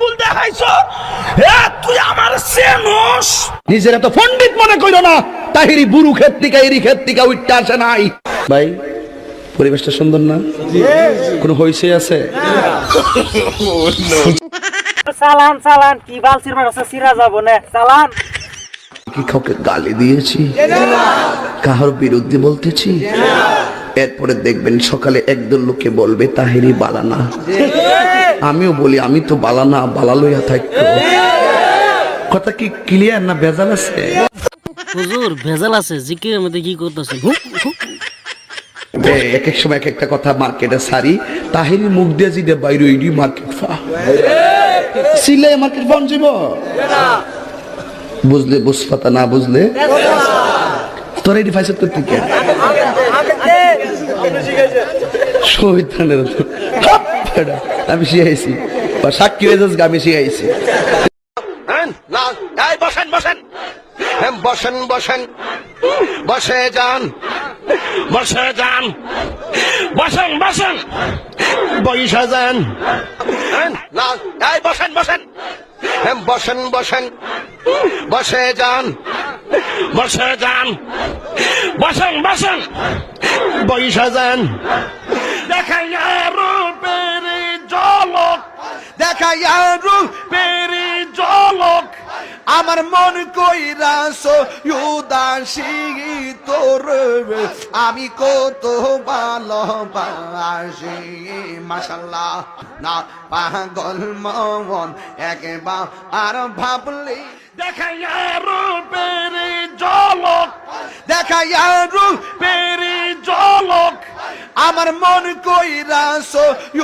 পাঠাইছ এ তুই আমার চেনস? নিজের এত পণ্ডিত মনে কইরো না। তাহিরি বুরু ক্ষেত্রিকা এরি ক্ষেত্রিকা উঠতে আসে নাই। ভাই পরিবেশটা সুন্দর না? কোনো হইছে আছে? চালান চালান কি বাল সিরমার আছে সিরা যাব না? চালান কি কাউকে গালি দিয়েছি? কাহার বিরুদ্ধে বলতেছি? এরপরে দেখবেন সকালে একদল লোকে বলবে তাহিরি বালানা। আমিও বলি আমি তো বালানা বালা লইয়া থাকতো কথা কি ক্লিয়ার না ভেজাল আছে? হুজুর ভেজাল আছে জিকিরের মধ্যে কি করতেছেন? এক এক সময় এক একটা কথা মার্কেটে সারি তাহিরি মুখ দিয়ে জিদে বাইরে ইডি মার্কেট ফা। সিলে মার্কেট ফাউন যাব বুঝলে বুঝপাতা না বুঝলে? তোরা এটি ফাইসত করতে কে শহীদানের আমি শিখাইছি। বা সাক্ষী হয়ে আমি শিখাইছি। এই বসেন বসেন। হ্যাঁ, বসেন বসেন। বসে যান বসে যান। বসেন বসেন। বৈশা যান। হ্যাঁ, বসেন বসেন। হ্যাঁ, বসেন বসেন। বসে যান। বসে যান। বসেন বৈশা, যান। রূপের জলক পেরি জলক আমার মন কইরাস উদাসী তোর আমি কত ভালোবাসি মাশাল্লাহ না পাগল মন, একবার আর ভাবলি জলক আমার মন কইরাস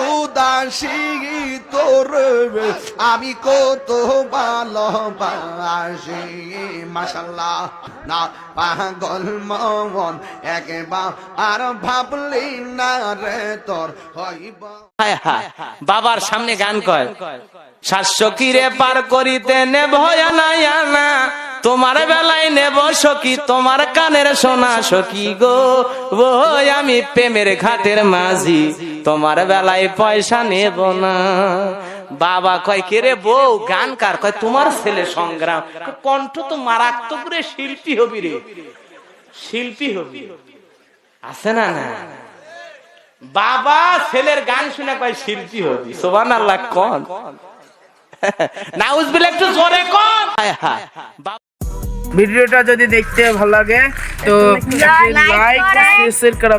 উদাসী তোর, আমি কত ভালোবাসি মাশাল্লাহ না পাগল মন আর ভাবলি না রে তোর, হইব। বাবার সামনে গান কয় শাস্য কিরে পার করিতে নে ভয় নাই আনা তোমার বেলায় নেব সখী, তোমার কানের সোনা সখী গো। ও আমি প্রেমের ঘাটের মাঝি, তোমার বেলায় পয়সা নেব না। বাবা কয়, কে রে বউ, গান কার। কয়, তোমার ছেলে সংগ্রাম। কণ্ঠ তো মারাত্মক রে, শিল্পী হবি রে। শিল্পী হবি। আছে না না? বাবা ছেলের গান শুনে কয়, শিল্পী হবি। সোবান আল্লাহ কন নাউজবিল একটু জোরে কন। ভিডিওটা যদি দেখতে ভালো লাগে তো লাইক শেয়ার করে